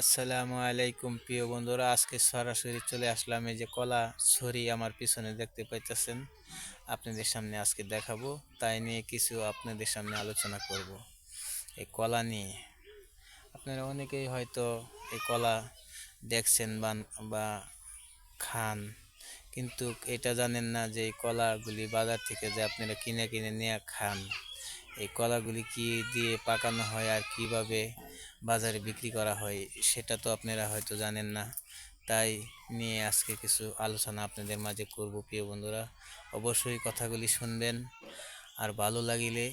আসসালামু আলাইকুম, প্রিয় বন্ধুরা। আজকে সরাসরি চলে আসলাম এই যে কলা ছড়ি আমার পিছনে দেখতে পাইতেছেন। আপনাদের সামনে আজকে দেখাবো। তাই নিয়ে কিছু আপনাদের সামনে আলোচনা করব এই কলা নিয়ে। আপনারা অনেকেই হয়তো এই কলা দেখছেন বা খান। কিন্তু এটা জানেন না যে এই কলাগুলি বাজার থেকে যে আপনারা কিনে কিনে নিয়ে খান। এই কলাগুলি কি দিয়ে পাকানো হয় আর কীভাবে বাজারে বিক্রি করা হয়, সেটা তো আপনারা হয়তো জানেন না। তাই নিয়ে আজকে কিছু আলোচনা আপনাদের মাঝে করব, প্রিয় বন্ধুরা। অবশ্যই কথাগুলি শুনবেন। আর ভালো লাগিলে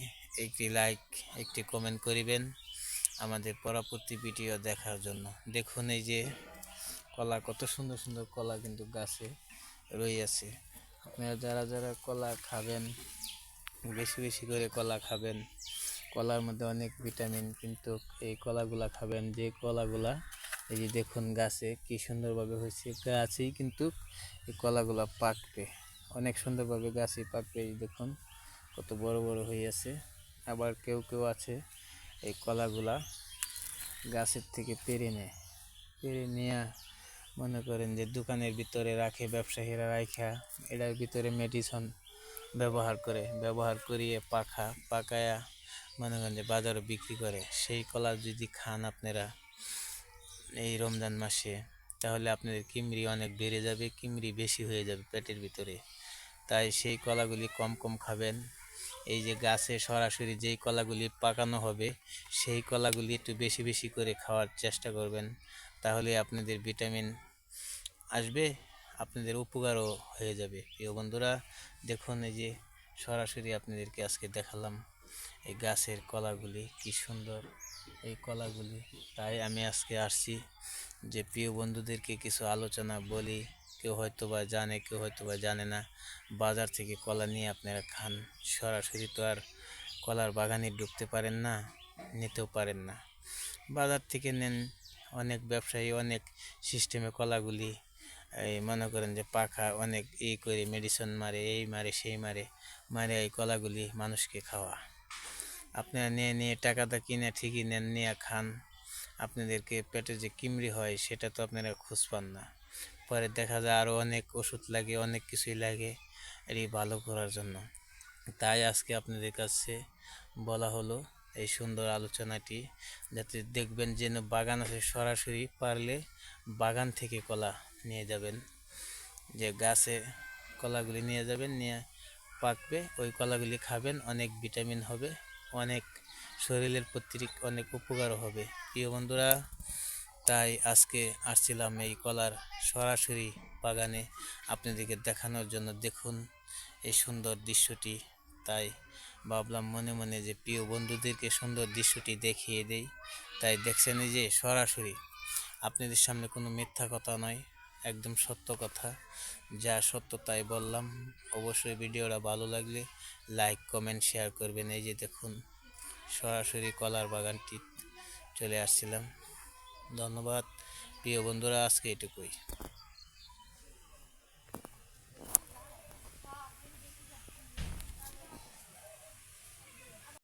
একটি লাইক একটি কমেন্ট করিবেন আমাদের পরবর্তী ভিডিও দেখার জন্য। দেখুন এই যে কলা, কত সুন্দর সুন্দর কলা কিন্তু গাছে রয়েছে আপনারা যারা যারা কলা খাবেন, বেশি বেশি করে কলা খাবেন কলার মধ্যে অনেক ভিটামিন, কিন্তু এই কলাগুলা খাবেন, যে কলাগুলা, এই যে দেখুন গাছে কি সুন্দরভাবে হয়েছে, গাছেই কিন্তু এই কলাগুলা পাকবে। অনেক সুন্দরভাবে গাছে পাকবে, এই দেখুন, কত বড় বড় হয়ে আছে। আবার কেউ কেউ আছে, এই কলাগুলা গাছের থেকে পেরে নেয়। পেরে নেয়া মনে করেন যে দোকানের ভিতরে রাখে, ব্যবসায়ীরা রাখা এটার ভিতরে মেডিসিন ব্যবহার করে, ব্যবহার করিয়ে পাখা, পাকায়া মনে করেন যে বাজারে বিক্রি করে, সেই কলা যদি খান আপনারা এই রমজান মাসে, তাহলে আপনাদের কিমড়ি অনেক বেড়ে যাবে কিমড়ি বেশি হয়ে যাবে পেটের ভিতরে। তাই সেই কলাগুলি কম কম খাবেন। এই যে গাছে সরাসরি যেই কলাগুলি পাকানো হবে, সেই কলাগুলি একটু বেশি বেশি করে খাওয়ার চেষ্টা করবেন। তাহলে আপনাদের ভিটামিন আসবে, আপনাদের উপকারও হয়ে যাবে। প্রিয় বন্ধুরা, দেখুন এই যে সরাসরি আপনাদেরকে আজকে দেখালাম। এই গাছের কলাগুলি কি সুন্দর। এই কলাগুলি, তাই আমি আজকে আসছি যে প্রিয় বন্ধুদেরকে কিছু আলোচনা বলি। কেউ হয়তো বা জানে, কেউ হয়তো বা জানে না। বাজার থেকে কলা নিয়ে আপনারা খান। সরাসরি তো আর কলার বাগানে ঢুকতে পারেন না, নিতেও পারেন না। বাজার থেকে নেন অনেক ব্যবসায়ী, অনেক সিস্টেমে কলাগুলি। এই মনে করেন যে পাখা অনেক ই করে, মেডিসিন মারে, এই মারে, সেই মারে মারে এই কলাগুলি মানুষকে খাওয়া। আপনারা নিয়ে নিয়ে টাকাটা কিনে ঠিকই নেন, নিয়ে খান। আপনাদেরকে পেটে যে কিমড়ি হয়, সেটা তো আপনারা খোঁজ পান না। পরে দেখা যায় আরও অনেক ওষুধ লাগে, অনেক কিছুই লাগে, এটি ভালো করার জন্য। তাই আজকে আপনাদের কাছে বলা হলো, এই সুন্দর আলোচনাটি, যাতে দেখবেন যেন বাগান আছে, সরাসরি পারলে বাগান থেকে কলা নিয়ে যাবেন। যে গাছে কলাগুলি নিয়ে যাবেন, নিয়ে পাকবে, ওই কলাগুলি খাবেন, অনেক ভিটামিন হবে। অনেক শরীরের প্রতি অনেক উপকারও হবে। প্রিয় বন্ধুরা, তাই আজকে আসছিলাম এই কলার সরাসরি বাগানে আপনাদেরকে দেখানোর জন্য। দেখুন এই সুন্দর দৃশ্যটি। তাই ভাবলাম মনে মনে যে প্রিয় বন্ধুদেরকে সুন্দর দৃশ্যটি দেখিয়ে দেই। তাই দেখছেন এই যে সরাসরি, আপনাদের সামনে কোনো মিথ্যা কথা নয়। একদম সত্য কথা। যা সত্য তাই বললাম। অবশ্যই ভিডিওটা ভালো লাগলে লাইক কমেন্ট শেয়ার করবেন। এই যে দেখুন, সরাসরি কলার বাগানটি চলে আসছিলাম। ধন্যবাদ। প্রিয় বন্ধুরা, আজকে এটুকুই।